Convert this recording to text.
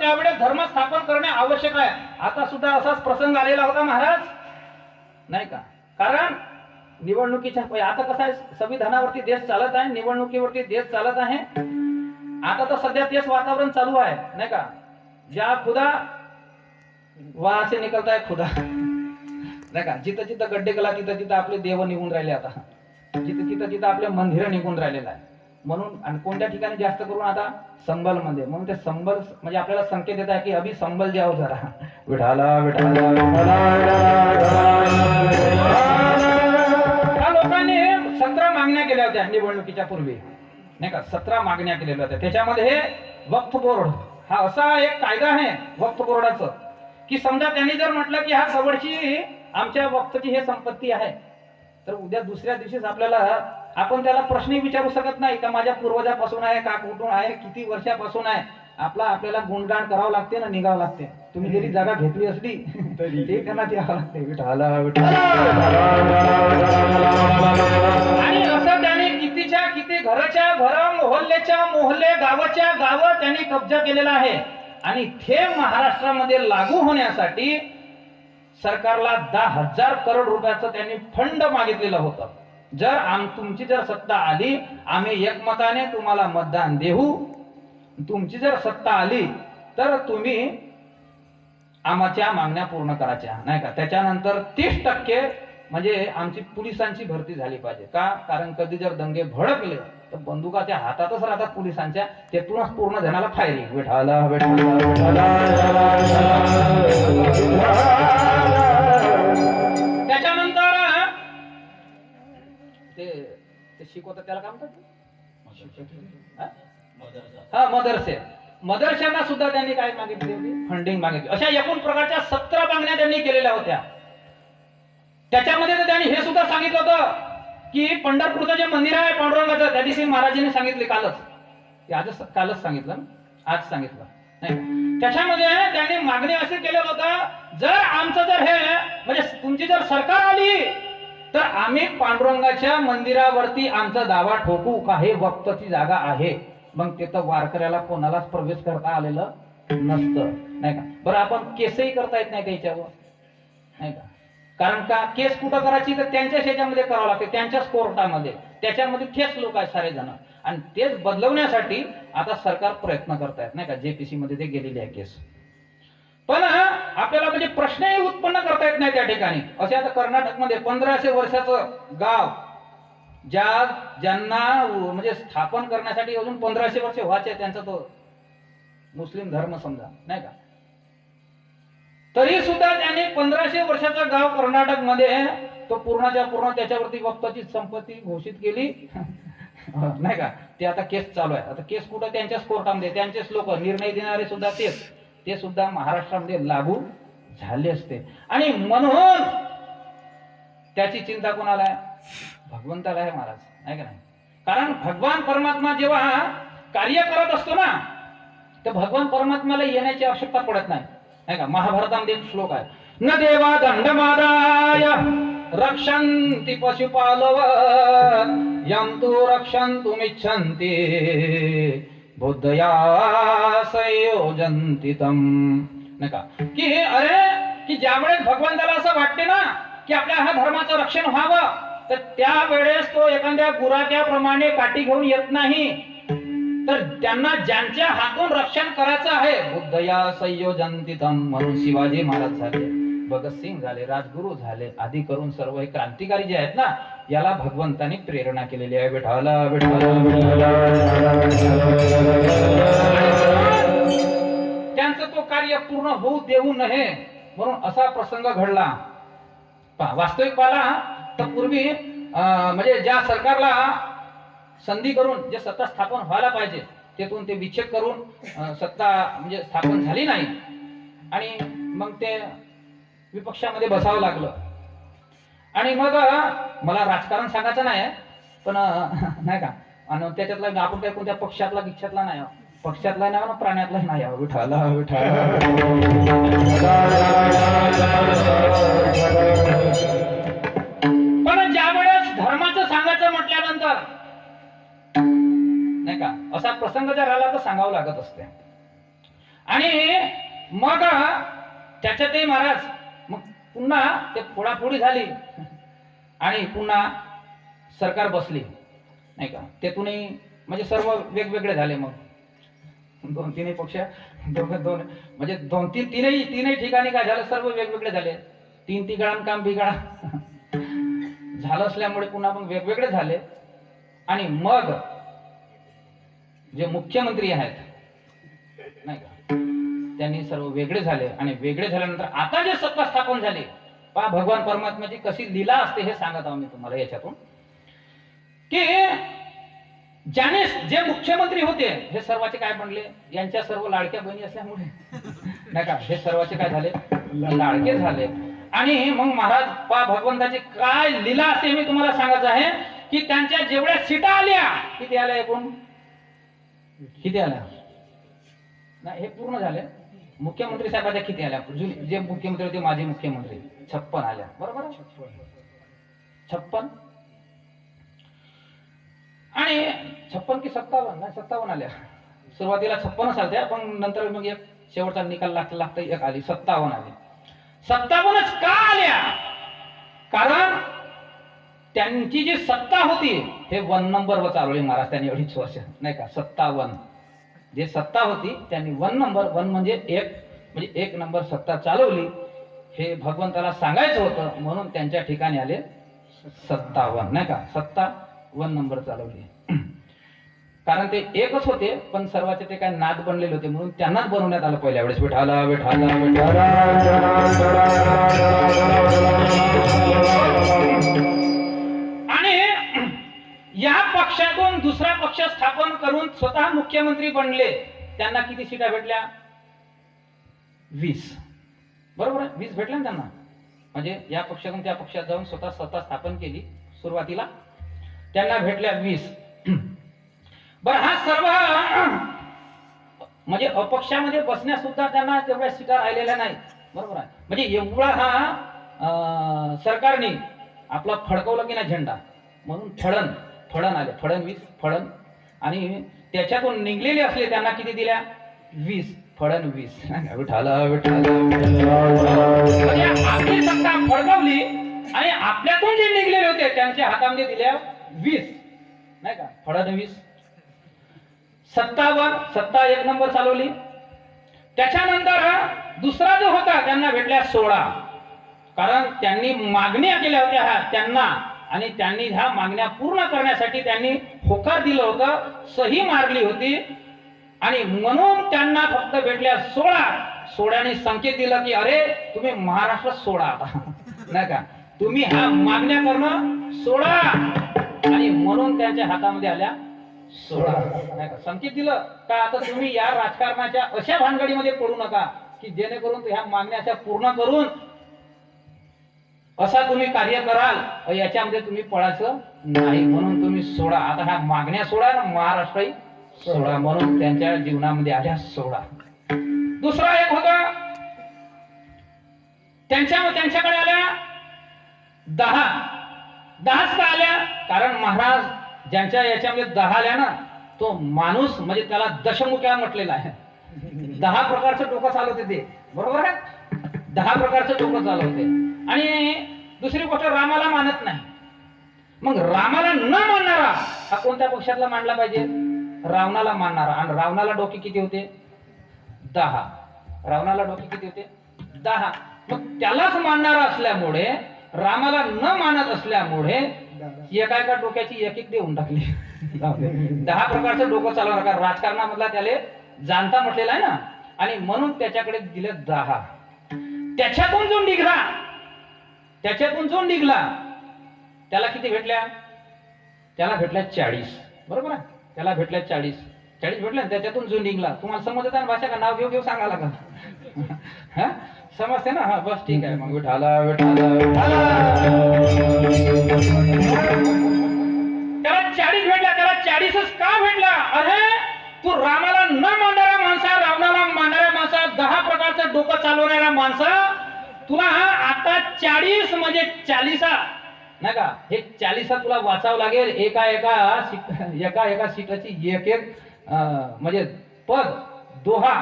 त्यावेळेस धर्म स्थापन करणे आवश्यक आहे. आता सुद्धा असाच प्रसंग आलेला होता महाराज. नाही का? कारण निवडणुकीच्या आता कसं आहे? संविधानावरती देश चालत आहे निवडणुकीवरती देश चालत आहे. आता तर सध्या तेच वातावरण चालू आहे नाही का? ज्या खुदा वा असे निकलताय खुदा. नाही का? जिथं जिथं गड्डे गेला तिथं तिथं आपले देव निघून राहिले आता. जिथं तिथं तिथं आपले मंदिर निघून राहिलेलं आहे. म्हणून आणि कोणत्या ठिकाणी जास्त करून आता संबलमध्ये म्हणून ते संबल म्हणजे आपल्याला संकेत येत आहे की अभि संबल जाओ जरा. विठाला विठाला. लोकांनी सतरा मागण्या केल्या होत्या निवडणुकीच्या पूर्वी. नाही का? सतरा मागण्या केलेल्या होत्या. त्याच्यामध्ये हे वक्फ बोर्ड हा असा एक कायदा आहे वक्फ बोर्डाचं की समजा त्यांनी जर म्हटलं की हा जवळची आमच्या वक्तची हे संपत्ती आहे तर उद्या दुसऱ्या दिवशीच आपल्याला आपण त्याला प्रश्नही विचारू शकत नाही का माझ्या पूर्वजापासून आहे का कुठून आहे किती वर्षापासून आहे? आपला आपल्याला गुणगान करावं लागते ना निघावं लागते. तुम्ही जरी जागा घेतली असली तरी. ते त्यांना द्यावं लागते. आणि असं त्याने कितीच्या किती घराच्या घर मोहल्ल्याच्या मोहल्ले गावाच्या गाव त्यांनी कब्जा केलेला आहे. आणि ते महाराष्ट्रामध्ये लागू होण्यासाठी सरकारला दहा हजार करोड रुपयाचं त्यांनी फंड मागितलेलं होतं. जर आम तुमची जर सत्ता आली आम्ही एकमताने तुम्हाला मतदान देऊ तुमची जर सत्ता आली तर तुम्ही आमच्या मागण्या पूर्ण करायच्या नाही का त्याच्यानंतर तीस टक्के म्हणजे आमची पोलिसांची भरती झाली पाहिजे का कारण कधी जर दंगे भडकले तर बंदुकाच्या हातातच राहतात पोलिसांच्या तेथूनच पूर्ण जणाला फायरिंग भेटाला ते ते शिकवतात त्याला काय म्हणतात? हा? हा मदरसे. मदरशांना सुद्धा त्यांनी काय मागितली? होती फंडिंग मागितली. अशा एकूण प्रकारच्या सतरा मागण्या त्यांनी केलेल्या होत्या. त्याच्यामध्ये तर त्यांनी हे सुद्धा सांगितलं होतं की पंढरपूरचं जे मंदिर आहे पांडुरंगाचं त्या दिवशी महाराजांनी सांगितले कालच. ते आजच कालच सांगितलं. ना? आज सांगितलं. नाही. का? त्याच्यामध्ये त्यांनी मागणी असे केलेलं होतं जर आमचं जर हे म्हणजे तुमची जर सरकार आली तर आम्ही पांडुरंगाच्या मंदिरावरती आमचा दावा ठोकू का? हे वक्तची जागा आहे. मग तिथं वारकऱ्याला कोणालाच प्रवेश करता आलेलं नसतं. नाही का? बरं आपण केसही करता येत नाही त्याच्यावर. नाही का? कारण का? केस कुठं करायची? तर त्यांच्याच ह्याच्यामध्ये करावं लागते. त्यांच्याच कोर्टामध्ये. त्याच्यामध्ये तेच लोक आहेत सारे जण आणि तेच बदलवण्यासाठी आता सरकार प्रयत्न करतायत. नाही का? जेपीसी मध्ये ते गेलेली आहे केस. पण आपल्याला म्हणजे प्रश्नही उत्पन्न करता येत नाही त्या ठिकाणी. असे आता कर्नाटकमध्ये पंधराशे वर्षाचं गाव ज्या ज्यांना म्हणजे स्थापन करण्यासाठी अजून पंधराशे वर्ष व्हायचे त्यांचा तो मुस्लिम धर्म समजा नाही का? तरी सुद्धा त्यांनी पंधराशे वर्षाचा गाव कर्नाटकमध्ये तो पूर्णच्या पूर्ण त्याच्यावरती वक्ताची संपत्ती घोषित केली. नाही का? ते आता केस चालू आहे आता केस कुठं? त्यांच्याच कोर्टामध्ये. त्यांचेच लोक. निर्णय देणारे सुद्धा तेच. ते सुद्धा महाराष्ट्रामध्ये लागू झाले असते. आणि म्हणून त्याची चिंता कोणाला आहे? भगवंताला आहे महाराज. नाही का नाही? कारण भगवान परमात्मा जेव्हा कार्य करत असतो ना तर भगवान परमात्माला येण्याची आवश्यकता पडत नाही. नाही का? महाभारतामध्ये एक श्लोक आहे. न देवा दंडमादाय रक्षन्ति पशुपालव यम तू रक्षन्तुमिच्छन्ति. बुद्धया संयोजन्ति नाही का? की अरे की ज्यावेळेस भगवंताला असं वाटते ना की आपल्या ह्या धर्माचं रक्षण व्हावं तर त्यावेळेस तो एखाद्या गुराख्याप्रमाणे काठी घेऊन येत नाही. तर त्यांना ज्यांच्या हातून रक्षण करायचं आहे बुद्धया संयोजंतितम म्हणून शिवाजी महाराज झाले. भगतसिंग झाले राजगुरू झाले आधी करून सर्व हे क्रांतिकारी जे आहेत ना याला भगवंतानी प्रेरणा केलेली आहे. बेठाला त्यांचं तो कार्य पूर्ण होऊ देऊ नये म्हणून असा प्रसंग घडला. वास्तविक पाला तर पूर्वी म्हणजे ज्या सरकारला संधी करून जे सत्ता स्थापन व्हायला पाहिजे तेथून ते विच्छेद करून सत्ता म्हणजे स्थापन झाली नाही. आणि मग ते विपक्षामध्ये बसावं लागलं. आणि मग मला राजकारण सांगायचं नाही पण नाही का? आणि त्याच्यातला आपण काय कोणत्या पक्षातला गिक्षातला नाही पक्षातला नाही ना प्राण्यातला नाही विठाला पण ज्या वेळेस धर्माचं सांगायचं म्हटल्यानंतर नाही का? असा प्रसंग जर आला तर सांगावं लागत असते. आणि मग त्याच्यातही महाराज पुन्हा ते फोडाफोडी झाली आणि पुन्हा सरकार बसली. नाही का? तेथूनही म्हणजे सर्व वेगवेगळे झाले मग. दोन तीनही पक्ष दोन दोन म्हणजे दोन तीन तीनही तीनही ठिकाणी काय झालं? सर्व वेगवेगळे झाले. तीन तिघाण काम बिघाडा झालं असल्यामुळे पुन्हा मग वेगवेगळे झाले. आणि मग जे मुख्यमंत्री आहेत नाही का? त्यांनी सर्व वेगळे झाले आणि वेगळे झाल्यानंतर आता जे सत्ता स्थापन झाली पा भगवान परमात्माची कशी लीला असते हे सांगत आहोत मी तुम्हाला याच्यातून. की ज्याने जे मुख्यमंत्री होते हे सर्वाचे काय बनले? यांच्या सर्व लाडक्या बहिणी असल्यामुळे. नाही का? हे सर्वाचे काय झाले? लाडके झाले. आणि मग महाराज पा भगवंताची काय लीला असते मी तुम्हाला सांगत आहे की त्यांच्या जेवढ्या सीटा आल्या किती आल्या एकूण? किती आल्या? नाही हे पूर्ण झाले. मुख्यमंत्री साहेबाच्या किती आल्या? जुने- जे मुख्यमंत्री होते माजी मुख्यमंत्री. छप्पन आल्या. बरोबर? छप्पन? आणि छप्पन की सत्तावन्न? नाही सत्तावन्न आल्या. सुरुवातीला छप्पनच आल्या पण नंतर मग एक शेवटचा निकाल लागता लागता एक आली. सत्तावन्न आली. सत्तावन्नच का आल्या? कारण त्यांची जी सत्ता होती हे वन नंबर वर चालवली महाराज त्यांनी अडीच वर्ष नाही का? सत्तावन्न. जे सत्ता होती त्यांनी वन नंबर वन म्हणजे एक म्हणजे एक नंबर सत्ता चालवली. हे भगवंताला सांगायचं होतं म्हणून त्यांच्या ठिकाणी आले सत्तावन नाही का? सत्ता वन नंबर चालवली. कारण ते एकच होते पण सर्वांचे ते काय नाद बनलेले होते म्हणून त्यांनाच बनवण्यात आलं पहिल्या वेळेस विठाला विठाला विठाला या पक्षातून दुसरा पक्ष स्थापन करून स्वतः मुख्यमंत्री बनले. त्यांना किती सीटा भेटल्या? वीस. बरोबर आहे? वीस भेटल्या ना त्यांना. म्हणजे या पक्षातून त्या पक्षात जाऊन स्वतः सत्ता स्थापन केली सुरुवातीला. त्यांना भेटल्या वीस. बर हा सर्व म्हणजे अपक्षामध्ये बसण्यास सुद्धा त्यांना तेवढ्या सीटा राहिलेल्या नाही बरोबर आहे? म्हणजे एवढा हा सरकारने आपला फडकवला की नाही झेंडा? म्हणून फडण. फडण आले फडणवीस फडण आणि त्याच्यातून निघलेले असले त्यांना किती दिल्या? वीस. फडणवीस विठाला आपली सत्ता फडकवली आणि आपल्यातून जे निघलेले होते त्यांच्या हातामध्ये दिल्या वीस. नाही का? फडणवीस सत्तावर सत्ता एक नंबर चालवली. त्याच्यानंतर दुसरा जो होता त्यांना भेटल्या सोळा. कारण त्यांनी मागण्या केल्या होत्या त्यांना आणि त्यांनी ह्या मागण्या पूर्ण करण्यासाठी त्यांनी होकार दिलं होतं सही मारली होती. आणि म्हणून त्यांना फक्त भेटल्या सोळा. सोळ्याने संकेत दिला की अरे तुम्ही महाराष्ट्र सोडा आता. नाही का? तुम्ही ह्या मागण्या करणं सोडा. आणि म्हणून त्यांच्या हातामध्ये आल्या सोळा. नाही का? संकेत दिलं. का आता तुम्ही या राजकारणाच्या अशा भानगडीमध्ये पडू नका की जेणेकरून ह्या मागण्या पूर्ण करून असा तुम्ही कार्य कराल याच्यामध्ये तुम्ही पळायचं नाही. म्हणून तुम्ही सोडा. आता ह्या मागण्या सोडा ना महाराष्ट्रही सोडा. म्हणून त्यांच्या जीवनामध्ये आल्या सोडा. दुसरा एक होता त्यांच्या त्यांच्याकडे आल्या दहा. दहाच का आल्या? कारण महाराज ज्यांच्या याच्यामध्ये दहा आल्या ना तो माणूस म्हणजे त्याला दशमुख्या म्हटलेला आहे. दहा प्रकारचं डोकं चालवते ते. बरोबर आहे? दहा प्रकारचं डोकं चालवते. आणि दुसरी गोष्ट रामाला मानत नाही. मग रामाला न मानणारा हा कोणत्या पक्षातला मानला पाहिजे? रावणाला मानणारा. आणि रावणाला डोके किती होते? दहा. रावणाला डोके किती होते? दहा. मग त्यालाच मानणारा असल्यामुळे रामाला न मानत असल्यामुळे एका एका डोक्याची एक एक देऊन टाकली. दहा प्रकारचं डोकं चालवणार का राजकारणामधला त्याला जाणता म्हटलेला आहे ना. आणि म्हणून त्याच्याकडे दिलं दहा. त्याच्यातून जो निघला त्याच्यातून जो निघला त्याला किती भेटल्या? त्याला भेटल्या चाळीस. बरोबर आहे? त्याला भेटल्या चाळीस. चाळीस भेटल्या त्याच्यातून जो निघला तुम्हाला समजत आहे भाषा का नाव घेऊ घेऊ सांगा का? समजते ना? हा बस ठीक आहे. मग विठाला विठाला त्याला चाळीस भेटल्या त्याला चाळीसच का भेटला अरे तू रामाला न मानणाऱ्या माणसा रावणाला मानणाऱ्या माणसा दहा प्रकारचं डोकं चालवणाऱ्या माणसा तुला हा आता चाळीस म्हणजे चाळीसा. नाही का? हे चाळीसा तुला वाचावं लागेल. एका एका सीट एका एका सीटाची एक एक म्हणजे पद दोहा.